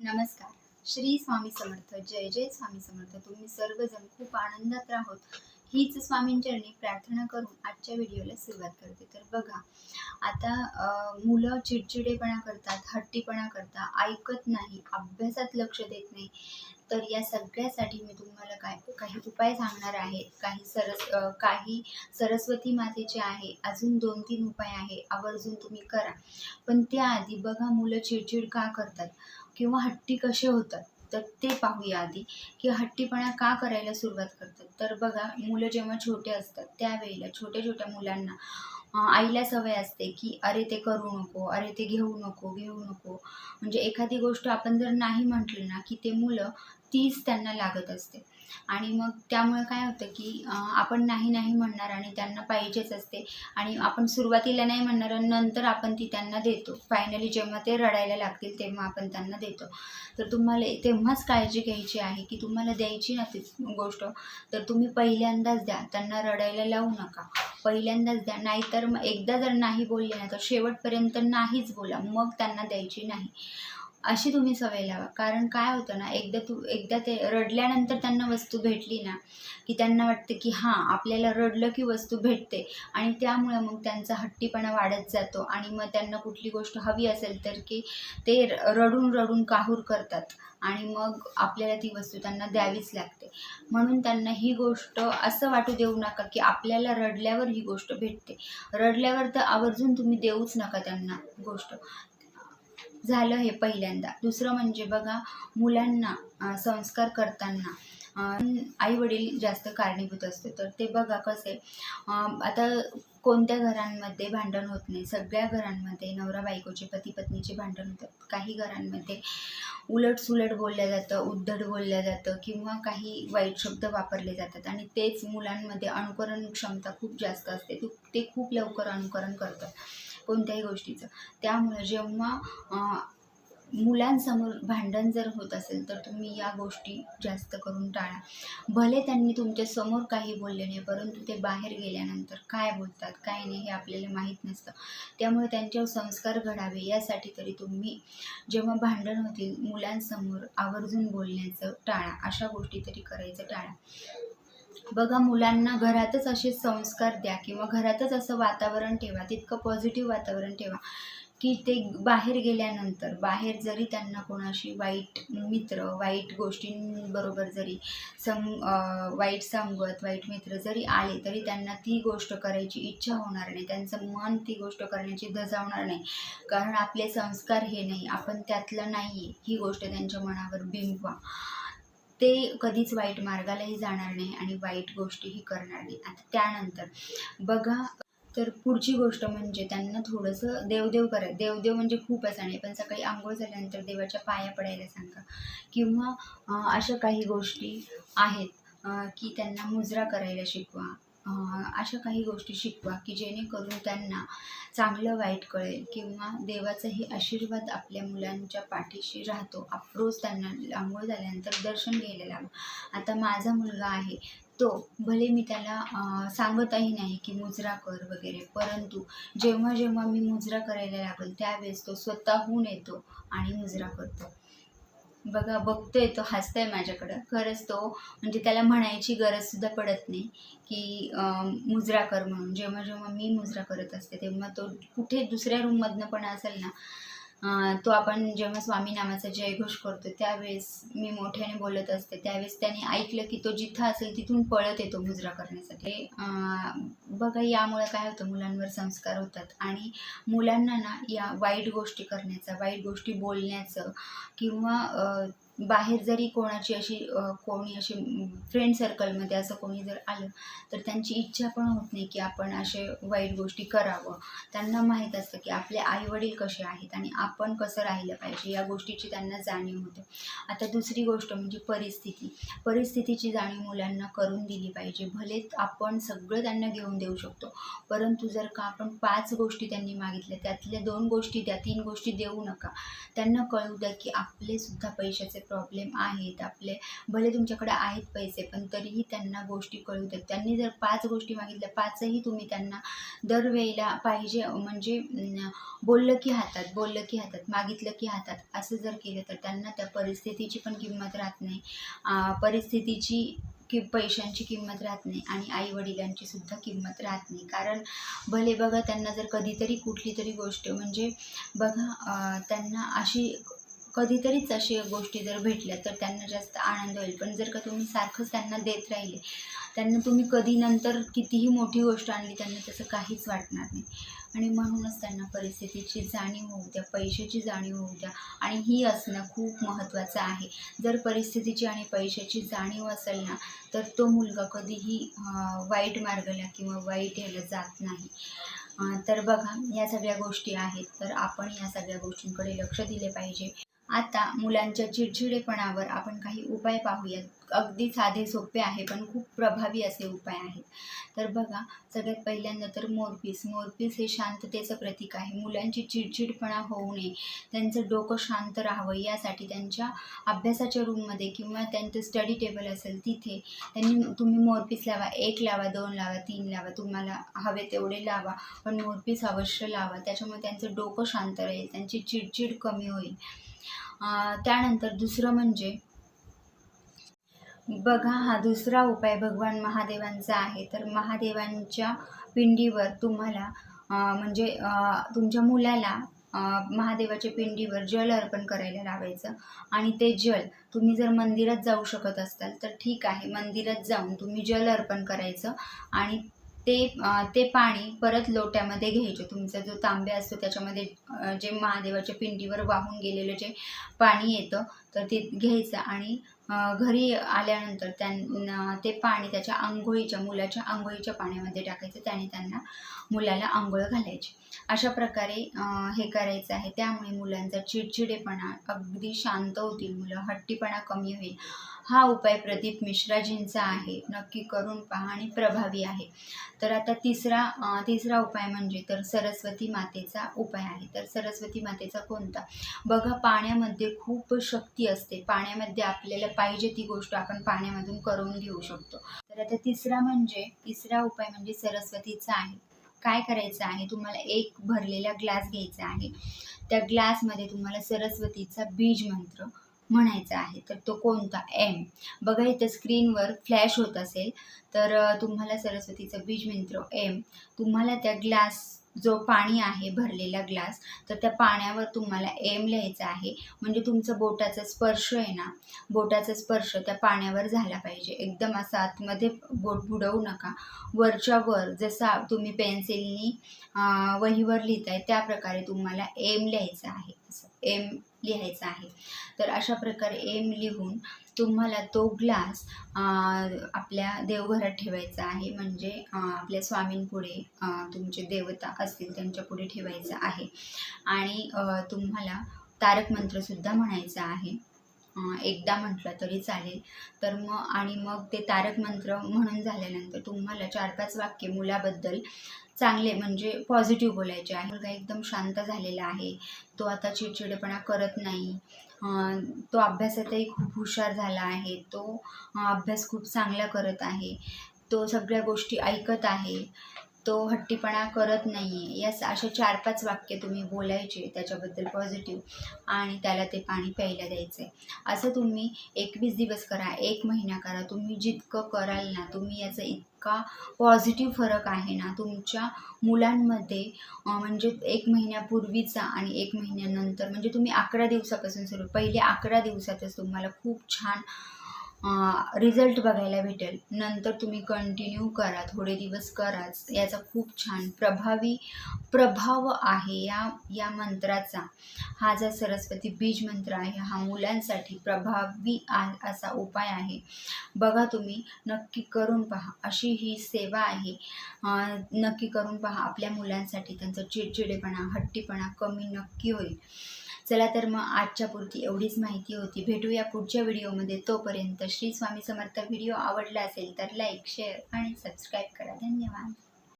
नमस्कार. श्री स्वामी समर्थ जय जय स्वामी समर्थ. तुम्ही सर्वजण खूप आनंदात राहोत हीच स्वामींचरणी प्रार्थना करून आजच्या व्हिडिओला सुरुवात करते. तर बघा आता मुलं चिडचिडेपणा करतात हट्टीपणा करतात ऐकत नाही अभ्यासात लक्ष देत नाही. तर या सगळ्यासाठी मी तुम्हाला काय काही उपाय सांगणार आहे. काही सरस काही सरस्वती मातेचे आहे. अजून दोन तीन उपाय आहे. आवर्जून तुम्ही करा. पण त्याआधी बघा मुलं चिडचिड का करतात? किंवा हट्टी कसे होतात तर ते पाहूया आधी की हट्टीपणा का करायला सुरुवात करतात. तर बघा मुलं जेव्हा छोटे असतात त्यावेळेला छोट्या छोट्या मुलांना आईला सवय असते की अरे ते करू नको अरे ते घेऊ नको घेऊ नको. म्हणजे एखादी गोष्ट आपण जर नाही म्हटलं ना की ते मुलं तीच त्यांना लागत असते. आणि मग त्यामुळे काय होतं की आपण नाही नाही म्हणणार आणि त्यांना पाहिजेच असते. आणि आपण सुरुवातीला नाही म्हणणार आणि नंतर आपण ती त्यांना देतो. फायनली जेव्हा ते रडायला लागतील तेव्हा आपण त्यांना देतो. तर तुम्हाला तेव्हाच काळजी घ्यायची आहे की तुम्हाला द्यायची ना ती गोष्ट. तर तुम्ही पहिल्यांदाच द्या. त्यांना रडायला लावू नका. पहिल्यांदाच द्या. नाहीतर मग एकदा जर नाही बोलले ना तर शेवटपर्यंत नाहीच बोला. मग त्यांना द्यायची नाही. अशी तुम्ही सवय लावा. कारण काय होतं ना एकदा तू एकदा ते रडल्यानंतर त्यांना वस्तू भेटली ना की त्यांना वाटतं की हां आपल्याला रडलं की वस्तू भेटते. आणि त्यामुळे मग त्यांचा हट्टीपणा वाढत जातो. आणि मग त्यांना कुठली गोष्ट हवी असेल तर की ते रडून रडून काहूर करतात. आणि मग आपल्याला ती वस्तू त्यांना द्यावीच लागते. म्हणून त्यांना ही गोष्ट असं वाटू देऊ नका की आपल्याला रडल्यावर ही गोष्ट भेटते. रडल्यावर तर आवर्जून तुम्ही देऊच नका त्यांना गोष्ट. झालं हे पहिल्यांदा. दुसरं म्हणजे बघा मुलांना संस्कार करताना आई वडील जास्त कारणीभूत असते तर ते बघा कसे आता कोणत्या घरांमध्ये भांडण होत नाही? सगळ्या घरांमध्ये नवरा बायकोचे पती पत्नीचे भांडण होतात. काही घरांमध्ये उलट सुलट बोललं जातं उद्धट बोललं जातं किंवा काही वाईट शब्द वापरले जातात आणि तेच मुलांमध्ये अनुकरण क्षमता खूप जास्त असते. ते खूप लवकर अनुकरण करतात. कोणत्याही गोष्टीचं. त्यामुळे जेव्हा मुलांसमोर भांडण जर होत असेल तर तुम्ही या गोष्टी जास्त करून टाळा. भले त्यांनी तुमच्यासमोर काही बोलले नाही परंतु ते बाहेर गेल्यानंतर काय बोलतात काय नाही हे आपल्याला माहीत नसतं. त्यामुळे त्यांच्यावर संस्कार घडावे यासाठी तरी तुम्ही जेव्हा भांडण होतील मुलांसमोर आवर्जून बोलण्याचं टाळा. अशा गोष्टी तरी करायचं टाळा. बघा मुलांना घरातच असे संस्कार द्या किंवा घरातच असं वातावरण ठेवा तितकं पॉझिटिव्ह वातावरण ठेवा की ते बाहेर गेल्यानंतर बाहेर जरी त्यांना कोणाशी वाईट मित्र वाईट गोष्टींबरोबर जरी सं वाईट संगत वाईट मित्र जरी आले तरी त्यांना ती गोष्ट करायची इच्छा होणार नाही. त्यांचं मन ती गोष्ट करण्याची धजावणार नाही. कारण आपले संस्कार हे नाही आपण त्यातलं नाही आहे ही गोष्ट त्यांच्या मनावर बिंबवा. ते कधीच वाईट मार्गालाही जाणार नाही आणि वाईट गोष्टीही करणार नाही. आता त्यानंतर बघा तर पुढची गोष्ट म्हणजे त्यांना थोडंसं देवदेव करा देवदेव म्हणजे खूप असं नाही पण सकाळी आंघोळ झाल्यानंतर देवाच्या पाया पडायला सांगा. किंवा अशा काही गोष्टी आहेत की त्यांना मुजरा करायला शिकवा. अशा काही गोष्टी शिकवा की जेणेकरून त्यांना चांगलं वाईट कळेल किंवा देवाचाही आशीर्वाद आपल्या मुलांच्या पाठीशी राहतो. रोज त्यांना आंघोळ झाल्यानंतर दर्शन घ्यायला लावा. आता माझा मुलगा आहे तो भले मी त्याला सांगतही नाही की मुजरा कर वगैरे परंतु जेव्हा जेव्हा मी मुजरा करायला लागेल त्यावेळेस तो स्वतःहून येतो आणि मुजरा करतो. बघा बघतोय तो हसतोय माझ्याकडं. खरंच तो म्हणजे त्याला म्हणायची गरजसुद्धा पडत नाही की मुजरा कर म्हणून. जेव्हा जेव्हा मी मुजरा करत असते तेव्हा तो कुठे दुसऱ्या रूममधनं पण असेल ना तो आपण जेव्हा स्वामी नामाचा जयघोष करतो त्यावेळेस मी मोठ्याने बोलत असते. त्यावेळेस त्याने ऐकलं की तो जिथं असेल तिथून पळत येतो मुजरा करण्यासाठी. बघा यामुळे काय होतं? मुलांवर संस्कार होतात. आणि मुलांना ना या वाईट गोष्टी करण्याचा वाईट गोष्टी बोलण्याचं किंवा बाहेर जरी कोणाची अशी कोणी अशी फ्रेंड सर्कलमध्ये असं कोणी जर आलं तर त्यांची इच्छा पण होत नाही की आपण असे वाईट गोष्टी करावं. त्यांना माहीत असतं की आपले आईवडील कसे आहेत आणि आपण कसं राहिलं पाहिजे या गोष्टीची त्यांना जाणीव होते. आता दुसरी गोष्ट म्हणजे परिस्थिती. परिस्थितीची जाणीव मुलांना करून दिली पाहिजे. भले आपण सगळं त्यांना घेऊन देऊ शकतो परंतु जर का आपण पाच गोष्टी त्यांनी मागितल्या त्यातल्या दोन गोष्टी द्या तीन गोष्टी देऊ नका त्यांना कळू द्या की आपले सुद्धा पैशाचे प्रॉब्लेम आहेत आपले भले तुमच्याकडे आहेत पैसे पण तरीही त्यांना गोष्टी कळू देत. त्यांनी जर पाच गोष्टी मागितल्या पाचही तुम्ही त्यांना दरवेळेला पाहिजे म्हणजे बोललं की हातात बोललं की हातात मागितलं की हातात असं जर केलं तर त्यांना त्या परिस्थितीची पण किंमत राहत नाही. परिस्थितीची कि पैशांची किंमत राहत नाही आणि आई वडिलांची सुद्धा किंमत राहत नाही. कारण भले बघा त्यांना जर कधीतरी कुठली तरी गोष्ट म्हणजे बघा त्यांना अशी कधीतरीच अशी गोष्टी जर भेटल्या तर त्यांना जास्त आनंद होईल. पण जर का तुम्ही सारखंच त्यांना देत राहिले त्यांना तुम्ही कधी नंतर कितीही मोठी गोष्ट आणली त्यांना तसं काहीच वाटणार नाही. आणि म्हणूनच त्यांना परिस्थितीची जाणीव होऊ द्या पैशाची जाणीव होऊ द्या. आणि ही असणं खूप महत्त्वाचं आहे. जर परिस्थितीची आणि पैशाची जाणीव असेल ना तर तो मुलगा कधीही वाईट मार्गाला किंवा वाईट ह्याला जात नाही. तर बघा या सगळ्या गोष्टी आहेत. तर आपण या सगळ्या गोष्टींकडे लक्ष दिले पाहिजे. आता मुलांच्या चिडचिडेपणावर आपण काही उपाय पाहूयात. अगदी साधे सोपे आहे पण खूप प्रभावी असे उपाय आहेत. तर बघा सगळ्यात पहिल्यांदा तर मोरपीस. मोरपीस हे शांततेचं प्रतीक आहे. मुलांची चिडचिडपणा होऊ नये. त्यांचं डोकं शांत राहावं. यासाठी त्यांच्या अभ्यासाच्या रूममध्ये किंवा त्यांचं स्टडी टेबल असेल तिथे त्यांनी तुम्ही मोरपीस लावा. एक लावा दोन लावा तीन लावा. तुम्हाला हवे तेवढे लावा पण मोरपीस अवश्य लावा. त्याच्यामुळे त्यांचं डोकं शांत राहील. त्यांची चिडचिड कमी होईल. त्यानंतर दुसरं म्हणजे बघा हा दुसरा उपाय भगवान महादेवांचा आहे. तर महादेवांच्या पिंडीवर तुम्हाला म्हणजे तुमच्या मुलाला महादेवाच्या पिंडीवर जल अर्पण करायला लावायचं. आणि ते जल तुम्ही जर मंदिरात जाऊ शकत असाल तर ठीक आहे. मंदिरात जाऊन तुम्ही जल अर्पण करायचं. आणि ते ते पाणी परत लोट्यामध्ये घ्यायचे. तुमचा जो तांब्या असतो त्याच्यामध्ये जे महादेवाच्या पिंडीवर वाहून गेलेलं जे पाणी येतं तर ते घ्यायचं आणि घरी आल्यानंतर त्यांना ते पाणी त्याच्या आंघोळीच्या मुलाच्या आंघोळीच्या पाण्यामध्ये टाकायचं. त्याने त्यांना मुलाला आंघोळ घालायची. अशा प्रकारे हे करायचं आहे. त्यामुळे मुलांचा चिडचिडेपणा अगदी शांत होतील. मुलं हट्टीपणा कमी होईल. हा उपाय प्रदीप मिश्राजींचा आहे. नक्की करून पहा आणि प्रभावी आहे. तर आता तिसरा तिसरा उपाय म्हणजे तर सरस्वती मातेचा उपाय आहे. तर सरस्वती मातेचा कोणता? बघा पाण्यामध्ये खूप शक्ती असते. पाण्यामध्ये आपल्याला पाहिजे ती गोष्ट आपण पाण्यामधून करून घेऊ शकतो. तर आता तिसरा म्हणजे तिसरा उपाय म्हणजे सरस्वतीचा आहे. काय करायचं आहे? तुम्हाला एक भरलेला ग्लास घ्यायचा आहे. त्या ग्लासमध्ये तुम्हाला सरस्वतीचा बीज मंत्र म्हणायचा आहे. तर तो कोणता? एम बघा इथं स्क्रीनवर फ्लॅश होत असेल तर तुम्हाला सरस्वतीचं बीजमंत्र एम तुम्हाला त्या ग्लास जो पाणी आहे भरलेला ग्लास तर त्या पाण्यावर तुम्हाला एम लिहायचं आहे. म्हणजे तुमचं बोटाचा स्पर्श आहे ना बोटाचा स्पर्श त्या पाण्यावर झाला पाहिजे. एकदम असा आतमध्ये बोट बुडवू नका. वरच्या वर जसा तुम्ही पेन्सिलनी वहीवर लिहिताय त्या प्रकारे तुम्हाला एम लिहायचं आहे. असं एम लिहायचं आहे. तर अशा प्रकारे एम लिहून तुम्हाला तो ग्लास आपल्या देवघरात ठेवायचा आहे. म्हणजे आपल्या स्वामींपुढे तुमचे देवता असतील त्यांच्यापुढे ठेवायचं आहे. आणि तुम्हाला तारक मंत्रसुद्धा म्हणायचा आहे. एकदा म्हटलं तरी चालेल. तर मग आणि मग ते तारक मंत्र म्हणून झाल्यानंतर तुम्हाला चार पाच वाक्य मुलाबद्दल चांगले म्हणजे पॉझिटिव्ह बोलायचे आहे. मुलगा एकदम शांत झालेला आहे. तो आता चिडचिडेपणा करत नाही. तो अभ्यासातही खूप हुशार झाला आहे. तो अभ्यास खूप चांगला करत आहे. तो सगळ्या गोष्टी ऐकत आहे. तो हट्टीपणा करत नाही आहे यास अशा चार पाच वाक्य तुम्ही बोलायचे त्याच्याबद्दल पॉझिटिव्ह आणि त्याला ते पाणी प्यायला द्यायचं आहे असं तुम्ही एकवीस दिवस करा एक महिना करा. तुम्ही जितकं कराल ना तुम्ही याचा इतका पॉझिटिव्ह फरक आहे ना तुमच्या मुलांमध्ये म्हणजे एक महिन्यापूर्वीचा आणि एक महिन्यानंतर म्हणजे तुम्ही अकरा दिवसापासून सुरू पहिले अकरा दिवसातच तुम्हाला खूप छान रिझल्ट बघायला भेटेल. नंतर तुम्ही कंटिन्यू करा थोडे दिवस कराच याचा खूप छान प्रभावी प्रभाव आहे या या मंत्राचा. हा जो सरस्वती बीज मंत्र आहे हा मुलांसाठी प्रभावी आ- असा उपाय आहे. बघा तुम्ही नक्की करून पहा. अशी ही सेवा आहे. नक्की करून पहा. आपल्या मुलांसाठी त्यांचा चिडचिडेपणा हट्टीपणा कमी नक्की होईल. चला तर मग आजच्या पुरती एवढीच माहिती होती. भेटूया पुढच्या व्हिडिओमध्ये. तोपर्यंत श्री स्वामी समर्थ व्हिडिओ आवडला असेल तर लाईक शेअर आणि सबस्क्राईब करा. धन्यवाद.